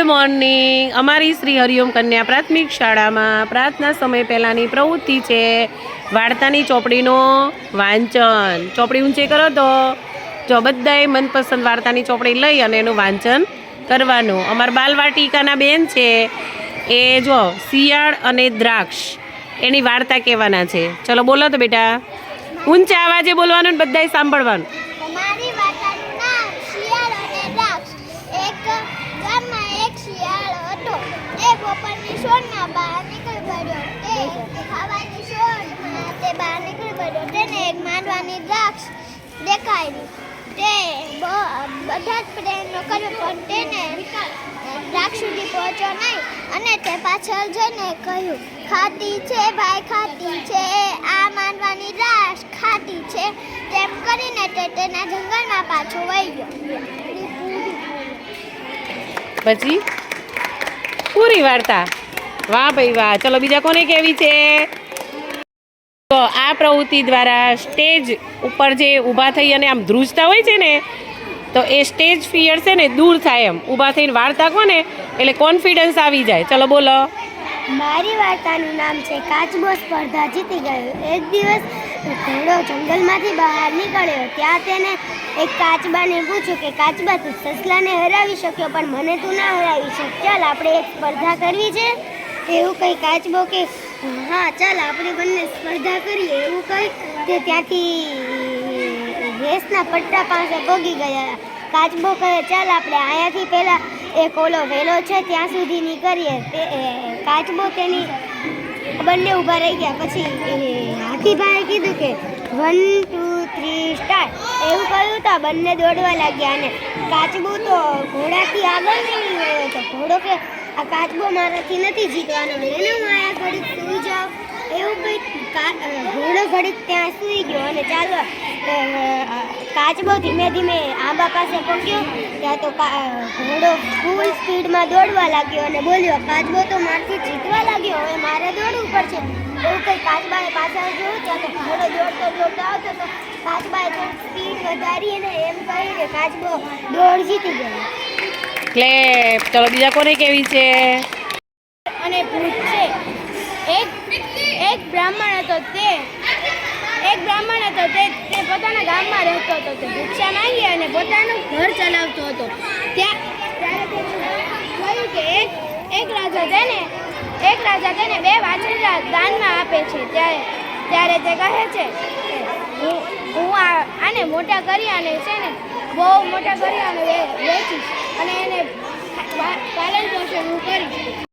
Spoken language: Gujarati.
ગુડ મોર્નિંગ અમારી શ્રી હરિઓમ કન્યા પ્રાથમિક શાળામાં પ્રાર્થના સમય પહેલાંની પ્રવૃત્તિ છે વાર્તાની ચોપડીનો વાંચન. ચોપડી ઊંચી કરો તો જો બધાએ મનપસંદ વાર્તાની ચોપડી લઈ અને એનું વાંચન કરવાનું. અમારા બાલવાટિકાના બેન છે એ જો શિયાળ અને દ્રાક્ષ એની વાર્તા કહેવાના છે. ચલો બોલો તો બેટા. ઊંચા અવાજે બોલવાનું ને બધાએ સાંભળવાનું તમારી વાર્તાનું નામ શિયાળ અને દ્રાક્ષ એક ગામમાં એક શિયાળ હતો તે સોનમાં બહાર નીકળી પડ્યો તે ખાવાની સોનમાં તે બહાર નીકળી પડ્યો. તેને એક માંડવાની દ્રાક્ષ દેખાડી તે બધા જ પ્રયત્નો કર્યો, પણ તેને દ્રાક્ષ સુધી પહોંચ્યો નહીં. અને તે પાછળ જઈને કહ્યું, ખાતી છે ભાઈ, ખાતી છે. આ માંડવાની દ્રાક્ષ ખાતી છે. તેમ કરીને તે તેના જંગલમાં પાછો વહી ગયો. પછી? પૂરી વાર્તા. વાહ ભાઈ વાહ. ચલો, બીજા કોને કેવી છે? તો આ પ્રવૃત્તિ દ્વારા સ્ટેજ ઉપર જે ઊભા થઈ અને આમ ધ્રુજતા હોય છે ને, તો એ સ્ટેજ ફિયર છે ને, દૂર થાય એમ. ઊભા થઈને વાર્તા કોને એટલે કોન્ફિડન્સ આવી જાય. ચલો, બોલો. મારી વાર્તાનું નામ છે, કાચબો સ્પર્ધા જીતી ગયો. એક દિવસ ઘોડો જંગલમાંથી બહાર નીકળ્યો. ત્યાં તેને એક કાચબાને પૂછ્યું કે, કાચબા, તું સસલાને હરાવી શક્યો? પણ મને તું ના હરાવી શક ચાલ, આપણે એક સ્પર્ધા કરવી છે. એવું કંઈ કાચબો કે હા, ચાલ, આપણે બંને સ્પર્ધા કરીએ. એવું કંઈ? તે ત્યાંથી રેસના પટ્ટા પાસે ભોગી ગયા. કાચબો કહે ચાલ, આપણે અહીંયાથી પહેલાં એક ઓલો વેલો છે, ત્યાં સુધી કરીએ તે કાચબો તેની બંને ઊભા રહી ગયા. પછી હાથીભાઈએ કીધું કે, વન, ટુ, થ્રી, સ્ટાર્ટ. એવું કહ્યું તો બંને દોડવા લાગ્યા અને કાચબો તો ઘોડાથી આગળ નહીં ગયો. હતો ઘોડો કે આ કાચબો મારાથી નથી જીતવાનો. એને હું આયા ઘડીક સૂઈ જાઉં એવું કંઈક ઘોડો ઘડીક ત્યાં સૂઈ ગયો અને ચાલો કાચબો ધીમે ધીમે આંબા પાસે પહોંચ્યો. ત્યાં તો ઘોડો ફૂલ સ્પીડમાં દોડવા લાગ્યો અને બોલ્યો, કાચબો તો મારથી જીતવા લાગ્યો, હવે મારે દોડવું પડશે. એવું કંઈ કાચબાએ પાછળ જોયું, ત્યાં તો ઘોડો દોડતો દોડતો આવતો તો કાચબાએ સ્પીડ વધારી અને એમ કહીને કાચબો દોડ જીતી ગયો. ક્લેપ ચલો બીજા કોને કેવી છે? અને પૂછશે એક એક બ્રાહ્મણ હતો તે. એક બ્રાહ્મણ હતો તે. તે પોતાના ગામમાં રહેતો હતો. તે ભિક્ષા માંગી અને પોતાનું ઘર ચલાવતો હતો. ત્યાં ત્યારે કે એક એક રાજા તેને, એક રાજા તેને બે વાછરડા દાનમાં આપે છે. ત્યારે ત્યારે તે કહે છે હું હું આને મોટા કરી અને છે ને બહુ મોટા કરી અને વેચીશ. અને એને પાલન પોષણ હું કરીશ.